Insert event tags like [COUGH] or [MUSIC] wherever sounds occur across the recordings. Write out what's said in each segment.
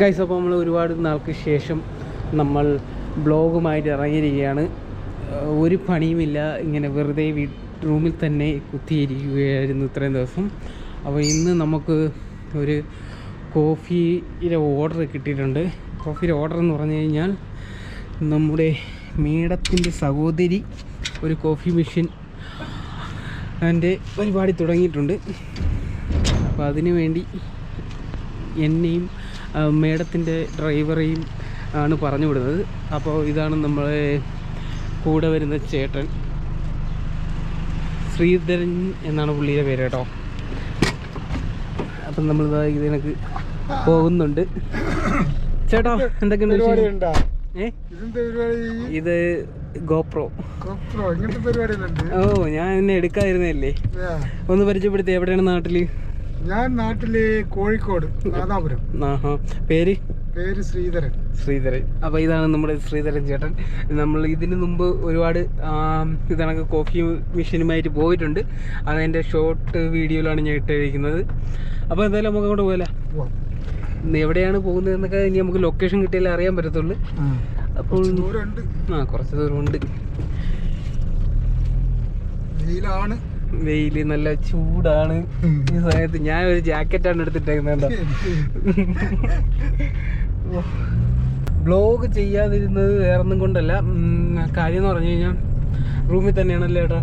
Guys അപ്പോൾ നമ്മൾ ഒരുപാട് നാൾക്ക് ശേഷം നമ്മൾ ബ്ലോഗുമായിട്ട് ഇറങ്ങിയിരിക്കുകയാണ്. ഒരു പണിയുമില്ല. ഇങ്ങനെ വെറുതെ വീ റൂമിൽ തന്നെ കുത്തിയിരിക്കുകയായിരുന്നു ഇത്രയും ദിവസം. അപ്പോൾ ഇന്ന് നമുക്ക് ഒരു കോഫിയുടെ ഓർഡർ കിട്ടിയിട്ടുണ്ട്. കോഫിയുടെ ഓർഡർ എന്ന് പറഞ്ഞു കഴിഞ്ഞാൽ നമ്മുടെ മേഡത്തിന്റെ സഹോദരി ഒരു കോഫി മെഷീൻ എന്റെ പരിപാടി തുടങ്ങിയിട്ടുണ്ട്. അപ്പോൾ അതിനു വേണ്ടി എന്നെയും മേഡത്തിന്റെ ഡ്രൈവറെയും ആണ് പറഞ്ഞു വിടുന്നത്. അപ്പോൾ ഇതാണ് നമ്മളെ കൂടെ വരുന്ന ചേട്ടൻ. ശ്രീധരൻ എന്നാണ് പുള്ളിയുടെ പേര് കേട്ടോ. അപ്പം നമ്മൾ ഇതിനക്ക് പോകുന്നുണ്ട്. ചേട്ടാ എന്തൊക്കെയുണ്ട് ഇത് ഗോപ്രോ. ഓ ഞാൻ എന്നെ എടുക്കാതിരുന്നല്ലേ ഒന്ന് പരിചയപ്പെടുത്തി എവിടെയാണ് നാട്ടിൽ? ഞാൻ നാട്ടിൽ കോഴിക്കോട് നാദാപുരം. പേര്? പേര് ശ്രീധരൻ. ശ്രീധരൻ. അപ്പോൾ ഇതാണ് നമ്മുടെ ശ്രീധരൻ ചേട്ടൻ. നമ്മൾ ഇതിനു മുമ്പ് ഒരുപാട് ഇതണക്ക് കോഫി മെഷീനുമായിട്ട് പോയിട്ടുണ്ട്. അതെന്റെ ഷോർട്ട് വീഡിയോയിലാണ് ഞാൻ ഇട്ടിരിക്കുന്നത്. അപ്പോൾ എന്തായാലും നമുക്ക് അങ്ങോട്ട് പോകല. എവിടെയാണ് പോകുന്നത് എന്നൊക്കെ ഇനി നമുക്ക് ലൊക്കേഷൻ കിട്ടിയാലേ അറിയാൻ പറ്റത്തുള്ളൂ. അപ്പോൾ ആ കുറച്ച് ദൂരമുണ്ട്. വെയിലാണ്. വെയിൽ നല്ല ചൂടാണ്. ഈ സമയത്ത് ഞാൻ ഒരു ജാക്കറ്റാണ് എടുത്തിട്ടേക്കുന്നത് ബ്ലോഗ് ചെയ്യാതിരുന്നത് വേറൊന്നും കൊണ്ടല്ല. കാര്യം എന്ന് പറഞ്ഞു കഴിഞ്ഞാൽ റൂമിൽ തന്നെയാണല്ലേ ഏട്ടാ?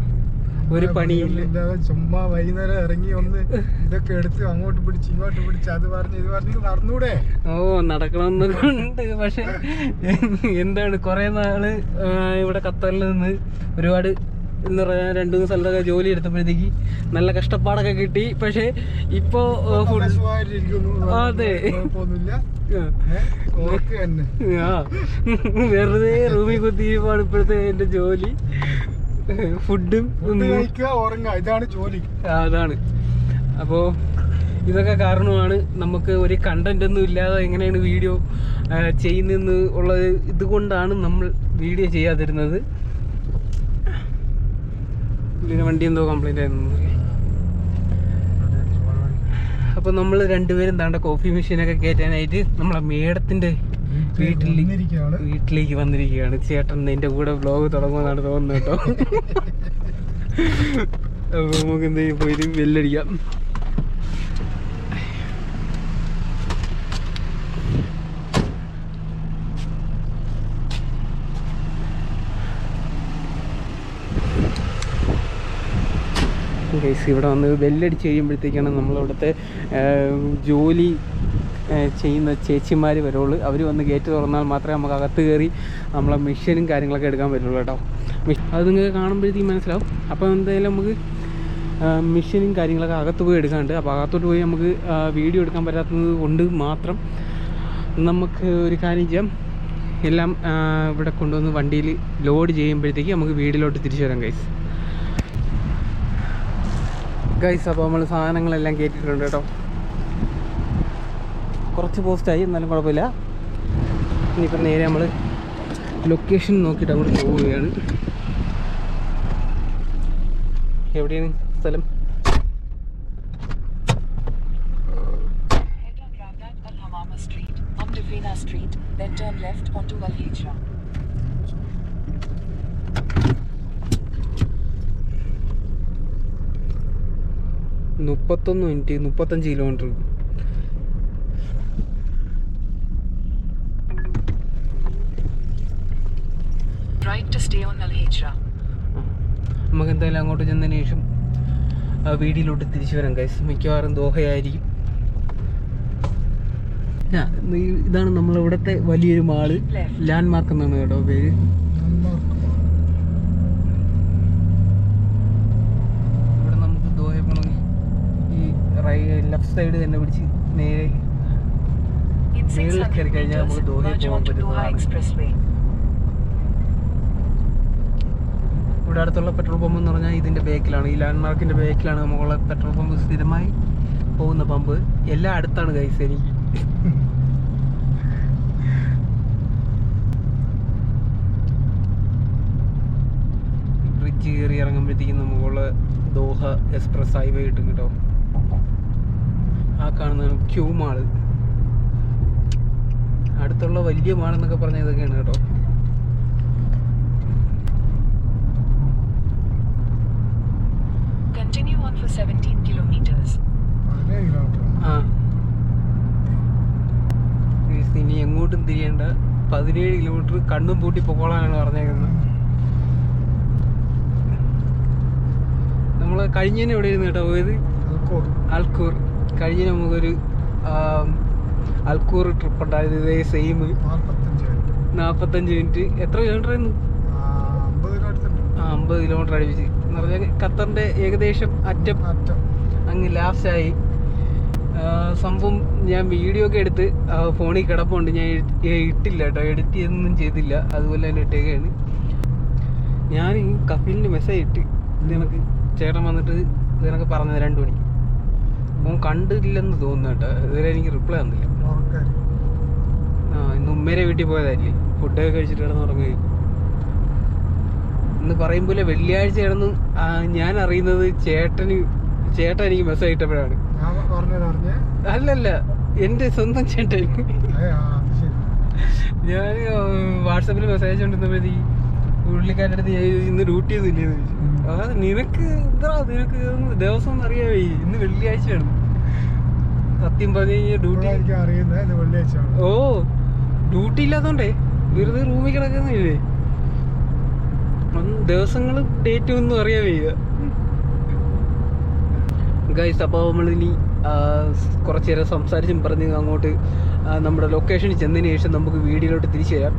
ഒരു പണിയില്ല ചുമ്മാ വൈകുന്നേരം ഇറങ്ങി ഒന്ന് ഇതൊക്കെ എടുത്ത് അങ്ങോട്ട് പിടിച്ച് ഇങ്ങോട്ട് പിടിച്ച് അത് പറഞ്ഞ് ഇത് പറഞ്ഞ് നടന്നൂടെ? ഓ നടക്കണമെന്നൊക്കെ ഉണ്ട്. പക്ഷെ എന്താണ് കുറെ നാൾ ഇവിടെ ഖത്തറിൽ നിന്ന് ഒരുപാട് എന്താ പറയാൻ രണ്ടു മൂന്ന് സ്ഥലത്തൊക്കെ ജോലി എടുത്തപ്പോഴത്തേക്ക് നല്ല കഷ്ടപ്പാടൊക്കെ കിട്ടി. പക്ഷേ ഇപ്പോ അതെ. വെറുതെ റൂമിൽ കുത്തിയിരിപ്പാണ് ഇപ്പോഴത്തെ എന്റെ ജോലി. ഫുഡും ഇതാണ് ജോലി. അതാണ്. അപ്പോൾ ഇതൊക്കെ കാരണമാണ് നമുക്ക് ഒരു കണ്ടന്റ് ഒന്നും ഇല്ലാതെ എങ്ങനെയാണ് വീഡിയോ ചെയ്യുന്നതെന്ന് ഉള്ളത്. ഇതുകൊണ്ടാണ് നമ്മൾ വീഡിയോ ചെയ്യാതിരുന്നത്. ഇതിന് വണ്ടി എന്തോ കംപ്ലൈന്റ് ആയിരുന്നു അപ്പോൾ നമ്മൾ രണ്ടുപേരും താണ്ട കോഫി മെഷീനൊക്കെ കയറ്റാനായിട്ട് നമ്മളെ മേഡത്തിന്റെ വീട്ടിൽ. വീട്ടിലേക്ക് വന്നിരിക്കുകയാണ്. ചേട്ടൻ എന്റെ കൂടെ ബ്ലോഗ് തുടങ്ങുമെന്നാണ് തോന്നുന്നത് കേട്ടോ. [LAUGHS] അപ്പോൾ നമുക്ക് എന്തെങ്കിലും പോയിട്ട് ബെല്ലടിക്കാം ഗൈസ് ഇവിടെ വന്ന് ബെല്ലടിച്ച് കഴിയുമ്പോഴത്തേക്കാണ് നമ്മളിവിടുത്തെ ജോലി ചെയ്യുന്ന ചേച്ചിമാർ വരുള്ളൂ. അവർ വന്ന് ഗേറ്റ് തുറന്നാൽ മാത്രമേ നമുക്ക് അകത്ത് കയറി നമ്മളെ മെഷീനും കാര്യങ്ങളൊക്കെ എടുക്കാൻ പറ്റുള്ളൂ കേട്ടോ. അത് നിങ്ങൾക്ക് കാണുമ്പോഴത്തേക്കും മനസ്സിലാവും. അപ്പോൾ എന്തായാലും നമുക്ക് മെഷീനും കാര്യങ്ങളൊക്കെ അകത്ത് പോയി എടുക്കാണ്ട്. അപ്പോൾ അകത്തോട്ട് പോയി നമുക്ക് വീഡിയോ എടുക്കാൻ പറ്റാത്തത് കൊണ്ട് മാത്രം നമുക്ക് ഒരു കാര്യം ചെയ്യാം. എല്ലാം ഇവിടെ കൊണ്ടുവന്ന് വണ്ടിയിൽ ലോഡ് ചെയ്യുമ്പോഴത്തേക്ക് നമുക്ക് വീടിലോട്ട് തിരിച്ചു വരാം ഗൈസ് ഗൈസ് അപ്പോൾ നമ്മൾ സാധനങ്ങളെല്ലാം കയറ്റിയിട്ടുണ്ട് കേട്ടോ. കുറച്ച് പോസ്റ്റായി എന്നാലും കുഴപ്പമില്ല. ഇനിയിപ്പോൾ നേരെ നമ്മൾ ലൊക്കേഷൻ നോക്കിയിട്ട് അവിടെ പോവുകയാണ്. എവിടെയാണ് സ്ഥലം? Street, then turn left onto Al മുപ്പത്തൊന്ന് മിനിറ്റ് മുപ്പത്തഞ്ച് കിലോമീറ്റർ. നമുക്ക് എന്തായാലും അങ്ങോട്ട് ചെന്നതിന് ശേഷം വീടിലോട്ട് തിരിച്ചു വരാം കൈസ് മിക്കവാറും ദോഹയായിരിക്കും. ഇതാണ് നമ്മളിവിടുത്തെ വലിയൊരു മാൾ. ലാൻഡ് മാർക്ക് എന്നാണ് കേട്ടോ പേര് ഇവിടെ നമുക്ക് ദോഹ പോകണമെങ്കിൽ ഈ റൈ ലെഫ്റ്റ് സൈഡ് തന്നെ പിടിച്ച് നേരെ In Near 600 കയറി കഴിഞ്ഞാൽ നമുക്ക് പോകാൻ പറ്റുന്നതാണ്. ഇവിടെ അടുത്തുള്ള പെട്രോൾ പമ്പ് എന്ന് പറഞ്ഞാൽ ഇതിന്റെ ബേക്കിലാണ് ഈ ലാൻഡ് മാർക്കിന്റെ ബേക്കിലാണ് നമുക്കുള്ള പെട്രോൾ പമ്പ് സ്ഥിരമായി പോകുന്ന പമ്പ് എല്ലാം അടുത്താണ് കൈസ് എനിക്ക് ബ്രിഡ്ജ് കയറി ഇറങ്ങുമ്പോഴത്തേക്കും നമുക്കുള്ള ദോഹ എക്സ്പ്രസ് ഹൈവേ കിട്ടും കേട്ടോ. ആ കാണുന്ന ക്യൂ മാൾ. അടുത്തുള്ള വലിയ മാളെന്നൊക്കെ പറഞ്ഞ ഇതൊക്കെയാണ് കേട്ടോ. Continue on for 17 kilometers. പതിനേഴ് ആ. ഇനി എങ്ങോട്ടും തിരിയണ്ട പതിനേഴ് കിലോമീറ്റർ കണ്ണും പൂട്ടി പൊക്കോളാനാണ് പറഞ്ഞേക്കുന്നത്. നമ്മൾ കഴിഞ്ഞതിന് എവിടെ ഇരുന്ന് കേട്ടോ പോയത്? അൽക്കൂർ. കഴിഞ്ഞ നമുക്കൊരു അൽക്കൂർ ട്രിപ്പ് ഉണ്ടായത് ഇതേ സെയിം നാൽപ്പത്തഞ്ച് മിനിറ്റ് എത്ര കിലോമീറ്റർ ആയിരുന്നു? ആ, അമ്പത് കിലോമീറ്റർ അടുപ്പിച്ച് എന്ന് പറഞ്ഞാൽ ഖത്തറിന്റെ ഏകദേശം അറ്റം. അങ്ങ് ലാസ്റ്റായി സംഭവം ഞാൻ വീഡിയോ ഒക്കെ എടുത്ത് ഫോണിൽ കിടപ്പുണ്ട്. ഞാൻ ഇട്ടില്ല കേട്ടോ. എഡിറ്റ് ചെയ്തൊന്നും ചെയ്തില്ല. അതുപോലെ തന്നെ ഇട്ടേക്കാണ്. ഞാൻ ഈ കഫീലിന് മെസ്സേജ് ഇട്ട്. ഇത് എനിക്ക് ചേട്ടൻ വന്നിട്ട് പറഞ്ഞു പറഞ്ഞത് രണ്ട് മണി അവൻ കണ്ടില്ലെന്ന് തോന്നുന്നു കേട്ടോ. ഇതുവരെ എനിക്ക് റിപ്ലൈ തന്നില്ല ആ ഇന്ന് ഉമ്മേരെ വീട്ടിൽ പോയതായില്ലേ? ഫുഡൊക്കെ കഴിച്ചിട്ട് കിടന്ന് ഉറങ്ങി ഇന്ന് പറയുമ്പോലെ വെള്ളിയാഴ്ച കിടന്ന് ഞാൻ അറിയുന്നത് ചേട്ടന് ചേട്ടൻ എനിക്ക് മെസ്സേജ് ഇട്ടപ്പോഴാണ്. അല്ലല്ല എന്റെ സ്വന്തം ചേട്ടൻ. ഞാൻ വാട്സപ്പിൽ മെസ്സേജ് കൊണ്ടിരുന്നപ്പോഴത്തേക്ക് പുള്ളിക്കാരുടെ അടുത്ത് ഞാൻ ഇന്ന് ഡ്യൂട്ടി എന്ന് ചോദിച്ചു. ആ നിനക്ക് എന്താ നിനക്ക് ദിവസം ഒന്നും അറിയാവേ ഇന്ന് വെള്ളിയാഴ്ചയാണ്. സത്യം പറഞ്ഞു കഴിഞ്ഞാൽ ഡ്യൂട്ടി ഓ ഡ്യൂട്ടി ഇല്ലാത്തോണ്ടേ വെറുതെ റൂമിൽ കിടക്കുന്നില്ലേ? ദിവസങ്ങളും ഡേറ്റും ഒന്നും അറിയാൻ വയ്യ. ഗൈസ് അപ്പോൾ നമ്മളിനി കുറച്ച് നേരം സംസാരിച്ചും പറഞ്ഞ് അങ്ങോട്ട് നമ്മുടെ ലൊക്കേഷനിൽ ചെന്നതിന് ശേഷം നമുക്ക് വീഡിയോയിലോട്ട് തിരിച്ചു വരാം.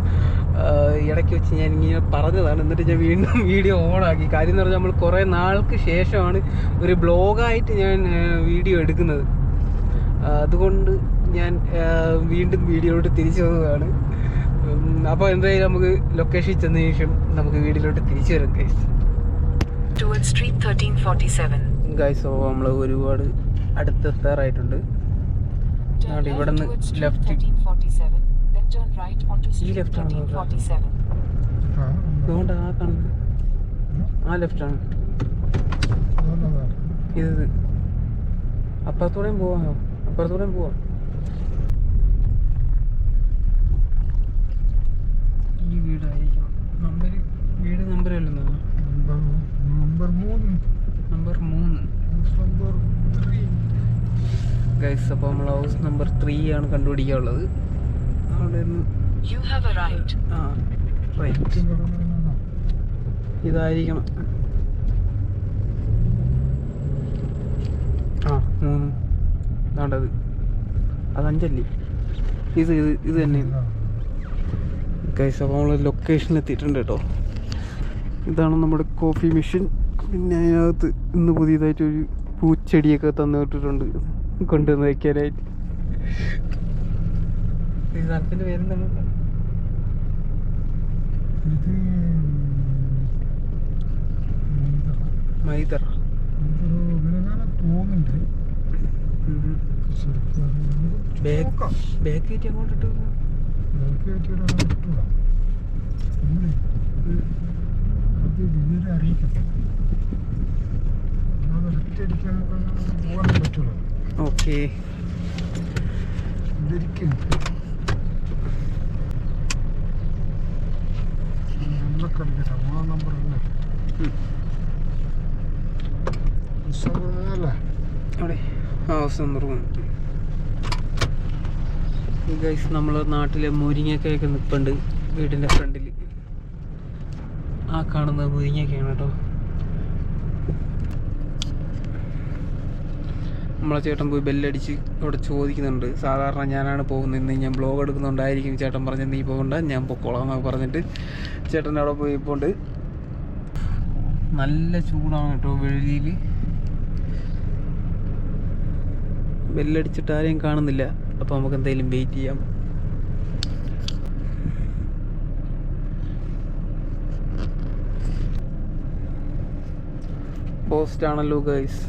ഇടയ്ക്ക് വെച്ച് ഞാൻ ഇങ്ങനെ പറഞ്ഞതാണ്. എന്നിട്ട് ഞാൻ വീണ്ടും വീഡിയോ ഓണാക്കി കാര്യം എന്ന് പറഞ്ഞാൽ നമ്മൾ കുറേ നാൾക്ക് ശേഷമാണ് ഒരു ബ്ലോഗായിട്ട് ഞാൻ വീഡിയോ എടുക്കുന്നത്. അതുകൊണ്ട് ഞാൻ വീണ്ടും വീഡിയോയിലോട്ട് തിരിച്ചു വന്നതാണ് അപ്പോൾ എന്തായാലും നമുക്ക് ലൊക്കേഷൻ ചെന്ന ശേഷം നമുക്ക് വീഡിയോയിലോട്ട് തിരിച്ചു വരാം ഗൈസ് Towards Street 1347. ഗൈസ് ഓ നമ്മൾ ഒരുപാട് അടുത്തെത്താറായിട്ടുണ്ട് Turn ഇവിടെ നിന്ന് ഇവിടുന്ന് towards Street left. 1347. Then turn right onto Street left ആണോ? 1347. ആ അതുകൊണ്ട് ആ കാണുന്നത് ഇത്. അപ്പുറത്തൂടെയും പോവാമോ അപ്പുറത്തൂടെയും പോവാം ഈ വീടായിരിക്കണം നമ്പർ വീട് നമ്പർ അല്ലെന്നോ? നമ്പർ നമ്പർ മൂന്ന്. നമ്പർ മൂന്ന്. നമ്പർ ത്രീ ഗൈസ് അപ്പോൾ നമ്മൾ ഹൗസ് നമ്പർ ത്രീ ആണ് കണ്ടുപിടിക്കാനുള്ളത്. അവിടെ നിന്ന് You have arrived. ആ റൈറ്റ് ഇതായിരിക്കണം ആ മൂന്ന് ഇതാണ്ടത് അത് അഞ്ചല്ലേ? ഇത് ഇത് ഇത് തന്നെയാണ് ഗൈസ് അപ്പോൾ നമ്മൾ ലൊക്കേഷനിൽ എത്തിയിട്ടുണ്ട് കേട്ടോ ഇതാണ് നമ്മുടെ കോഫി മെഷീൻ പിന്നെ അതിനകത്ത് ഇന്ന് പുതിയതായിട്ട് ഒരു പൂച്ചെടിയൊക്കെ തന്നു വിട്ടിട്ടുണ്ട്. കൊണ്ടുവന്ന് വയ്ക്കാനായിട്ട് മൈതറ സ്ഥലത്തിന്റെ പേരെന്താണ് ഇത് മൈദർ ഇതിനെങ്ങനെ തോന്നുന്നുണ്ട്. ബാഗ് കയറ്റി അങ്ങോട്ട് ഇട്ട് വെച്ചിട്ട് അങ്ങനെ കിട്ടൂല. നമ്മളെ അത് വിവരം അറിയിക്കണം അല്ലാതെ ഒറ്റയടിക്ക് നമുക്ക് പോകാൻ പറ്റൂല ഓക്കെ. ഇതിരിക്കും. നമ്പറൊക്കെ അടിക്കട്ടെ മൂന്നാം നമ്പർ അല്ലേ? അവിടെ ഹൗസ് നമ്പർ വൺ ഗൈസ് നമ്മൾ നാട്ടിലെ മുരിങ്ങക്കയൊക്കെ നിൽപ്പുണ്ട് വീടിന്റെ ഫ്രണ്ടിൽ ആ കാണുന്നത് മുരിങ്ങക്കയാണ് കേട്ടോ. നമ്മളെ ചേട്ടൻ പോയി ബെല്ലടിച്ച് അവിടെ ചോദിക്കുന്നുണ്ട്. സാധാരണ ഞാനാണ് പോകുന്നത് ഇന്ന് ഞാൻ ബ്ലോഗ് എടുക്കുന്നുണ്ടായിരിക്കും ചേട്ടൻ പറഞ്ഞ നീ പോകണ്ട ഞാൻ പൊക്കോളാം എന്നൊക്കെ പറഞ്ഞിട്ട് ചേട്ടൻ അവിടെ പോയി ഇപ്പോണ്ട് നല്ല ചൂടാണ് കേട്ടോ വെളിയിൽ ബെല്ലടിച്ചിട്ട് ആരെയും കാണുന്നില്ല. അപ്പോൾ നമുക്ക് എന്തെങ്കിലും വെയിറ്റ് ചെയ്യാം. പോസ്റ്റ് ആണല്ലോ ഗൈസ്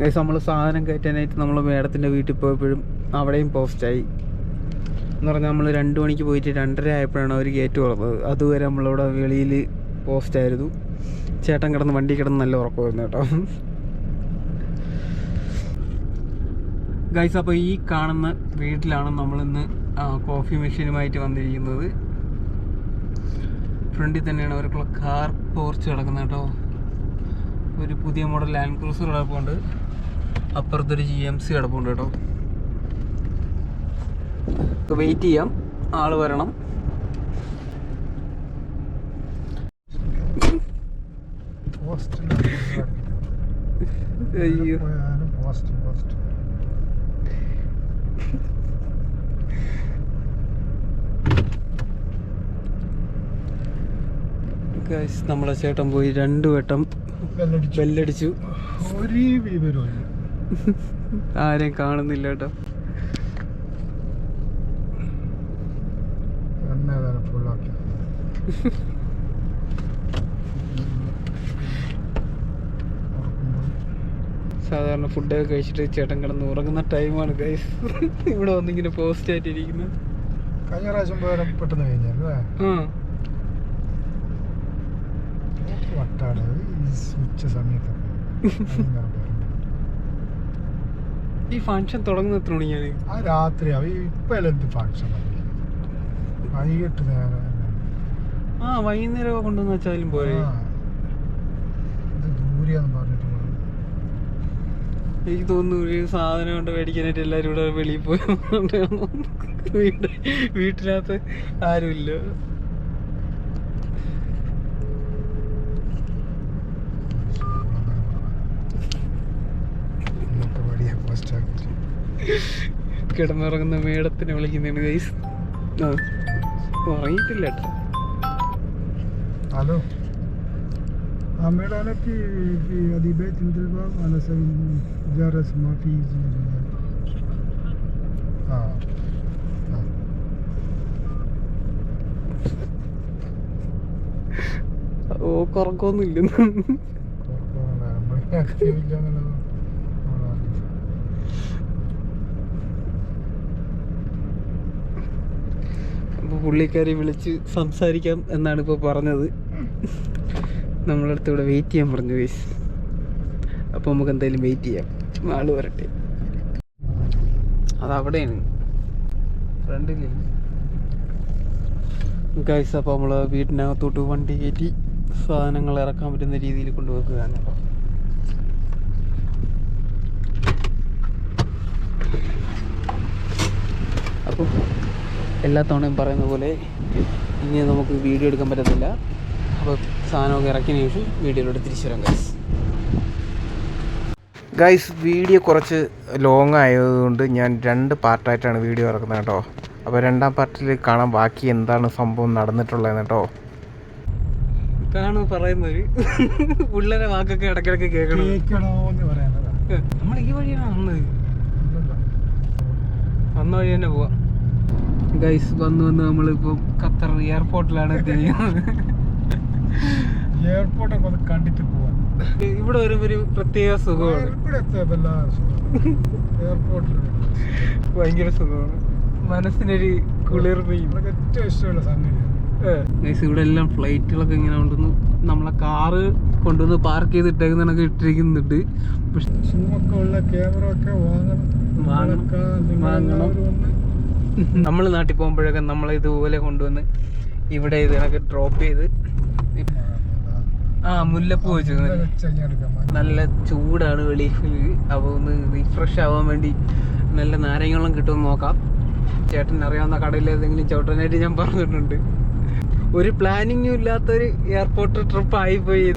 ഗൈസ് നമ്മൾ സാധനം കയറ്റാനായിട്ട് നമ്മൾ മേഡത്തിന്റെ വീട്ടിൽ പോയപ്പോഴും അവിടെയും പോസ്റ്റായി എന്ന് പറഞ്ഞാൽ നമ്മൾ രണ്ട് മണിക്ക് പോയിട്ട് രണ്ടര ആയപ്പോഴാണ് അവർ ഗേറ്റ് തുറന്നത്. അതുവരെ നമ്മളിവിടെ വെളിയിൽ പോസ്റ്റായിരുന്നു ചേട്ടൻ കിടന്ന് വണ്ടി കിടന്ന് നല്ല ഉറക്കമായിരുന്നു കേട്ടോ. ഗൈസ് അപ്പോൾ ഈ കാണുന്ന വീട്ടിലാണ് നമ്മളിന്ന് കോഫി മെഷീനുമായിട്ട് വന്നിരിക്കുന്നത്. ഫ്രണ്ടിൽ തന്നെയാണ് അവർക്കുള്ള കാർ പോർച്ച് കിടക്കുന്നത് കേട്ടോ. ഒരു പുതിയ മോഡൽ ലാൻഡ് ക്രൂസർ കിടപ്പുണ്ട് അപ്പുറത്തൊരു ജി എം സി കിടപ്പുണ്ട് കേട്ടോ. വെയിറ്റ് ചെയ്യാം. ആൾ വരണം. അയ്യോ പോസ്റ്റ് പോസ്റ്റ് ഗൈസ് നമ്മളെ ചേട്ടൻ പോയി രണ്ടു വട്ടം ബെല്ലടിച്ചു. ആരെയും കാണുന്നില്ല കേട്ടോ. സാധാരണ ഫുഡൊക്കെ കഴിച്ചിട്ട് ചേട്ടൻ കിടന്ന് ഉറങ്ങുന്ന ടൈമാണ് ഗൈസ് ഇവിടെ വന്നിങ്ങനെ പോസ്റ്റ് ആയിട്ടിരിക്കുന്നത്. കഴിഞ്ഞ പ്രാവശ്യം പോയാലും പെട്ടെന്ന് കഴിഞ്ഞല്ലേ ആ വട്ടാണ് ഉച്ച സമയത്തൊക്കെ പേരുണ്ട്. ഈ ഫംഗ്ഷൻ തുടങ്ങുന്ന എത്ര മണിക്കാണ്? ആ രാത്രിയാവും ഇപ്പൊ എന്ത് ഫങ്ഷൻ വൈകിട്ട് നേരം ആ വൈകുന്നേരം കൊണ്ടുവന്ന് വെച്ചാലും പോരെ. ദൂരെയാന്ന് പറഞ്ഞിട്ട് എനിക്ക് തോന്നുന്നു ഒരു സാധനം കൊണ്ട് മേടിക്കാനായിട്ട് എല്ലാവരും ഇവിടെ വെളിയിൽ പോയി. വീട് [LAUGHS] വീട്ടിനകത്ത് ആരുമില്ല. കിടന്നുറങ്ങുന്ന മേടത്തിനെ വിളിക്കുന്നതാണ് ഗൈസ് ആ ഉറങ്ങിയിട്ടില്ല കേട്ടോ الو عمال انا في في هذه بيت عند الباب انا سوي جرس ما في زي اه آه. ഓ കുറക്കൊന്നുമില്ല പുള്ളിക്കാരി വിളിച്ച് സംസാരിക്കാം എന്നാണ് ഇപ്പോൾ പറഞ്ഞത്. നമ്മളടുത്ത് ഇവിടെ വെയിറ്റ് ചെയ്യാൻ പറഞ്ഞു വേസ് അപ്പോൾ നമുക്ക് എന്തായാലും വെയിറ്റ് ചെയ്യാം. ആൾ വരട്ടെ. അതവിടെയാണ്. ഫ്രണ്ടിലില്ല ഗൈസ് അപ്പോൾ നമ്മൾ വീട്ടിനകത്തോട്ട് വണ്ടി കയറ്റി സാധനങ്ങൾ ഇറക്കാൻ പറ്റുന്ന രീതിയിൽ കൊണ്ടുവെക്കുകയാണ് കേട്ടോ അപ്പം എല്ലാ തവണയും പറയുന്ന പോലെ ഇനി നമുക്ക് വീഡിയോ എടുക്കാൻ പറ്റത്തില്ല. അപ്പോൾ സാധനമൊക്കെ ഇറക്കിയതിന് ശേഷം വീഡിയോയിലൂടെ തിരിച്ചു വരാം ഗൈസ് ഗൈസ് വീഡിയോ കുറച്ച് ലോങ് ആയതുകൊണ്ട് ഞാൻ രണ്ട് പാർട്ടായിട്ടാണ് വീഡിയോ ഇറക്കുന്നത് കേട്ടോ. അപ്പോൾ രണ്ടാം പാർട്ടിൽ കാണാൻ ബാക്കി എന്താണ് സംഭവം നടന്നിട്ടുള്ളത് കേട്ടോ. ഇതാണ് പറയുന്നത് പിള്ളേരെ വാക്കൊക്കെ ഇടയ്ക്കിടയ്ക്ക് കേൾക്കണം നമ്മൾ ഈ വഴിയാണ് വന്നത്. വന്ന വഴി തന്നെ പോവാം. ഗൈസ് വന്ന് വന്ന് നമ്മളിപ്പോൾ ഖത്തർ എയർപോർട്ടിലാണ് എത്തിയിരിക്കുന്നത് എയർപോർട്ടൊക്കെ ഒന്ന് കണ്ടിട്ട് പോവാൻ ഇവിടെ വരുമ്പോൾ ഒരു പ്രത്യേക സുഖമാണ്. എയർപോർട്ടിൽ ഭയങ്കര സുഖമാണ്. മനസ്സിനൊരു കുളിർമയും ഏറ്റവും ഇഷ്ടമുള്ള സംഗതിയാണ് ഗൈസ് ഇവിടെ എല്ലാം ഫ്ലൈറ്റുകളൊക്കെ ഇങ്ങനെ കൊണ്ടുവന്ന് നമ്മളെ കാറ് കൊണ്ടുവന്ന് പാർക്ക് ചെയ്തിട്ടേക്കുന്നതൊക്കെ ഇട്ടിരിക്കുന്നുണ്ട്. പക്ഷെ ക്യാമറ ഒക്കെ വാങ്ങണം. വാങ്ങണം. നമ്മൾ നാട്ടിൽ പോകുമ്പോഴൊക്കെ നമ്മൾ ഇതുപോലെ കൊണ്ടുവന്ന് ഇവിടെ ഇതിനൊക്കെ ഡ്രോപ്പ് ചെയ്ത് ആ മുല്ലപ്പൂ വെച്ചു. നല്ല ചൂടാണ് വെളി. അപ്പോൾ ഒന്ന് റിഫ്രഷ് ആവാൻ വേണ്ടി നല്ല നാരങ്ങളും കിട്ടുമെന്ന് നോക്കാം. ചേട്ടൻ അറിയാവുന്ന കടയിൽ ഏതെങ്കിലും ചോട്ടനായിട്ട് ഞാൻ പറഞ്ഞിട്ടുണ്ട്. ഒരു പ്ലാനിങ്ങും ഇല്ലാത്തൊരു എയർപോർട്ട് ട്രിപ്പ് ആയിപ്പോയി.